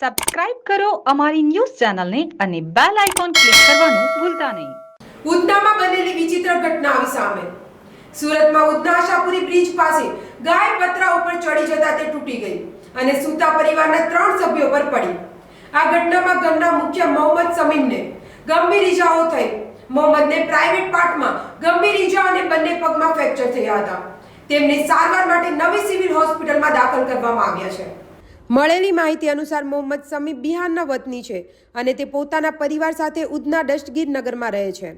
Subscribe કરો અમારી news ચેનલને અને બેલ આઇકોન ક્લિક કરવાનું ભૂલતા નહીં. ઉધનામાં બનેલી વિચિત્ર ઘટના આવી સામે. સુરતમાં ઉધના બ્રિજ પાસે ગાય પતરા ઉપર ચડી જતા તે તૂટી ગઈ અને સૂતા પરિવારના ત્રણ સભ્યો પર પડી. આ ઘટનામાં ઘરના મુખ્ય મોહમ્મદ સમીમને ગંભીર ઈજાઓ થઈ. મોહમ્મદને પ્રાઇવેટ પાર્ટમાં ગંભીર ઈજા અને બંને પગમાં ફ્રેક્ચર થયા હતા. તેમને સારવાર માટે નવી સિવિલ હોસ્પિટલમાં દાખલ કરવામાં આવ્યા છે. મળેલી માહિતી અનુસાર મોહમ્મદ સમી બિહારના વતની છે અને તે પોતાના પરિવાર સાથે ઉધના ડસ્ટગીર નગરમાં રહે છે.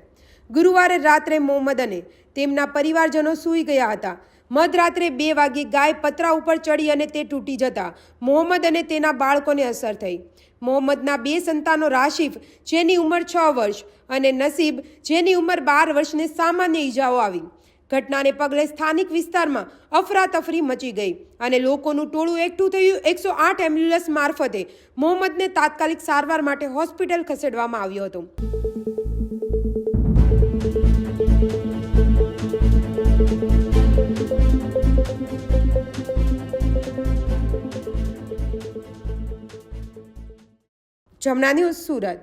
ગુરુવારે રાત્રે મોહમ્મદ અને તેમના પરિવારજનો સૂઈ ગયા હતા. મધરાત્રે બે વાગે ગાય પતરા ઉપર ચડી અને તે તૂટી જતા મોહમ્મદ અને તેના બાળકોને અસર થઈ. મોહમ્મદના બે સંતાનો રાશિફ, જેની ઉંમર છ વર્ષ, અને નસીબ, જેની ઉંમર બાર વર્ષને સામાન્ય ઈજાઓ આવી. ઘટનાને પગલે સ્થાનિક વિસ્તારમાં અફરાતફરી મચી ગઈ અને લોકોનું ટોળું એકઠું થયું. એકસો આઠ એમ્બ્યુલન્સ મારફતે મોહમ્મદને તાત્કાલિક સારવાર માટે હોસ્પિટલ ખસેડવામાં આવ્યો હતો. જમના ન્યૂઝ સુરત.